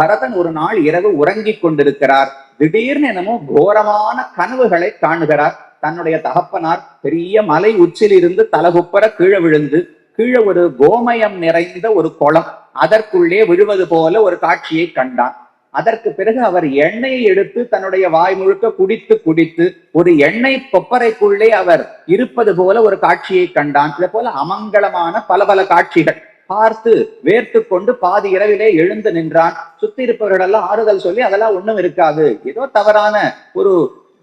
பரதன் ஒரு நாள் இரவு உறங்கிக் கொண்டிருக்கிறார். திடீர்னு என்னமோ கோரமான கனவுகளை காணுகிறார். தன்னுடைய தகப்பனார் பெரிய மலை உச்சிலிருந்து தலகுப்பர கீழே விழுந்து கீழே ஒரு கோமயம் நிறைந்த ஒரு குளம் அதற்குள்ளே விழுவது போல ஒரு காட்சியை கண்டான். அதற்கு பிறகு அவர் எண்ணெயை எடுத்து தன்னுடைய வாய் முழுக்க குடித்து குடித்து ஒரு எண்ணெய் கொப்பரைக்குள்ளே அவர் இருப்பது போல ஒரு காட்சியை கண்டான். இது போல அமங்கலமான பல பல காட்சிகள். பார்த்து வேர்த்து கொண்டு பாதி இரவிலே எழுந்து நின்றான். சுத்தி இருப்பவர்களெல்லாம் ஆறுதல் சொல்லி அதெல்லாம் ஒண்ணும் இருக்காது. ஏதோ தவறான ஒரு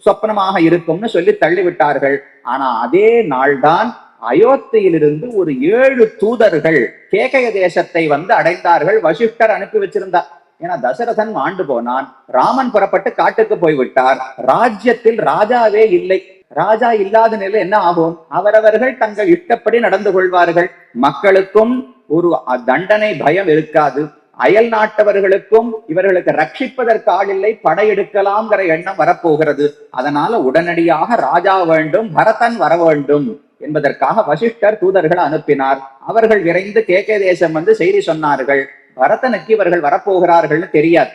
சொப்பனமாக இருக்கும்னு சொல்லி தள்ளிவிட்டார்கள். ஆனா அதே நாள்தான் அயோத்தியிலிருந்து ஒரு ஏழு தூதர்கள் கேகய தேசத்தை வந்து அடைந்தார்கள். வசிஷ்டர் அனுப்பி வச்சிருந்தார் ஏன்னா தசரதன் ஆண்டு போனான். ராமன் புறப்பட்டு காட்டுக்கு போய்விட்டார். ராஜ்யத்தில் ராஜாவே இல்லை. ராஜா இல்லாத நிலை என்ன ஆகும்? அவரவர்கள் தங்கள் இஷ்டப்படி நடந்து கொள்வார்கள். மக்களுக்கும் ஒரு அ- தண்டனை பயம் இருக்காது அயல் நாட்டவர்களுக்கும் இவர்களுக்கு ரட்சிப்பதற்கு ஆள் இல்லை. படையெடுக்கலாம்ங்கிற எண்ணம் வரப்போகிறது. அதனால உடனடியாக ராஜா வேண்டும் பரதன் வர வேண்டும் என்பதற்காக வசிஷ்டர் தூதர்கள் அனுப்பினார். அவர்கள் விரைந்து கேகே தேசம் வந்து செய்தி சொன்னார்கள். பரதனுக்கு இவர்கள் வரப்போகிறார்கள்னு தெரியாது.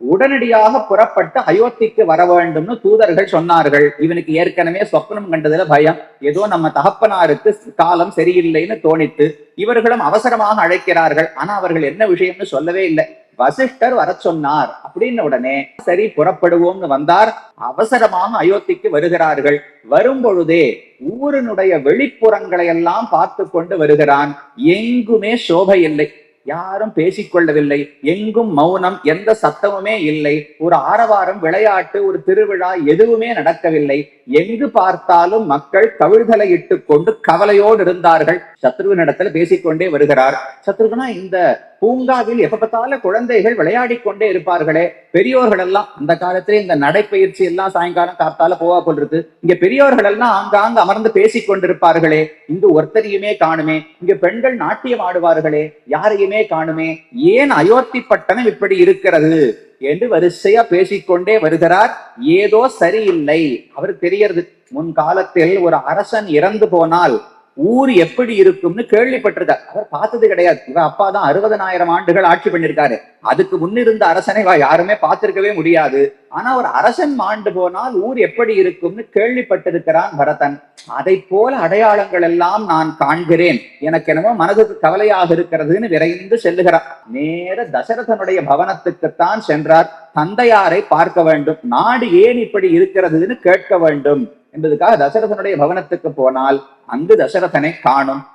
உடனடியாக புறப்பட்டு அயோத்திக்கு வர வேண்டும்னு தூதர்கள் சொன்னார்கள். இவனுக்கு ஏற்கனவே சொப்னம் கண்டதுல பயம். ஏதோ நம்ம தகப்பனாருக்கு காலம் சரியில்லைன்னு தோணித்து இவர்களும் அவசரமாக அழைக்கிறார்கள். ஆனா அவர்கள் என்ன விஷயம்னு சொல்லவே இல்லை. வசிஷ்டர் வர சொன்னார். அப்படின்னு உடனே சரி புறப்படுவோம்னு வந்தார். அவசரமாக அயோத்திக்கு வருகிறார்கள். வரும் பொழுதே ஊரினுடைய வெளிப்புறங்களை எல்லாம் பார்த்து கொண்டு வருகிறான். எங்குமே சோபை இல்லை. யாரும் பேசிக்கொள்ளவில்லை. எங்கும் மௌனம் எந்த சத்தமுமே இல்லை. ஒரு ஆரவாரம் விளையாட்டு ஒரு திருவிழா எதுவுமே நடக்கவில்லை. எங்கு பார்த்தாலும் மக்கள் கவிழ்தலை இட்டுக் கொண்டு கவலையோடு இருந்தார்கள். சத்ருவனிடத்துல பேசிக்கொண்டே வருகிறார். சத்ருகுனா இந்த பூங்காவில் எப்ப பார்த்தாலும் குழந்தைகள் விளையாடிக் கொண்டே இருப்பார்களே. பெரியோர்கள் எல்லாம் அந்த காலத்திலே இந்த நடைப்பயிற்சி எல்லாம் சாயங்காலம் காத்தால போவா கொண்டிருக்கு இங்க பெரியோர்கள் எல்லாம் ஆங்காங்க அமர்ந்து பேசிக் கொண்டிருப்பார்களே. இங்கு ஒருத்தரையுமே காணுமே. இங்க பெண்கள் நாட்டியம் ஆடுவார்களே. யாரையுமே காணுமே. ஏன் அயோத்தி பட்டணம் இப்படி இருக்கிறது? என்று வரிசையா பேசிக்கொண்டே வருகிறார். ஏதோ சரியில்லை. அவருக்கு தெரியறது முன் காலத்தில் ஒரு அரசன் இறந்து போனால் ஊர் எப்படி இருக்கும்னு கேள்விப்பட்டிருக்கார் அவர் பார்த்தது கிடையாது. இவ அப்பா தான் அறுபதனாயிரம் ஆண்டுகள் ஆட்சி பண்ணிருக்காரு அதுக்கு முன்னிருந்த அரசனை யாருமே பார்த்திருக்கவே முடியாது. ஆனா ஒரு அரசன் மாண்டு போனால் ஊர் எப்படி இருக்கும்னு கேள்விப்பட்டிருக்கிறான் பரதன். அதை போல அடையாளங்கள் எல்லாம் நான் காண்கிறேன். எனக்கு என்னமோ மனதுக்கு கவலையாக இருக்கிறதுன்னு விரைந்து செல்லுகிறார் நேர தசரதனுடைய பவனத்துக்குத்தான் சென்றார். தந்தையாரை பார்க்க வேண்டும். நாடு ஏன் இப்படி இருக்கிறதுன்னு கேட்க வேண்டும். என்பதுக்காக தசரதனுடைய பவனத்துக்கு போனால் அங்கு தசரதனை காணும்.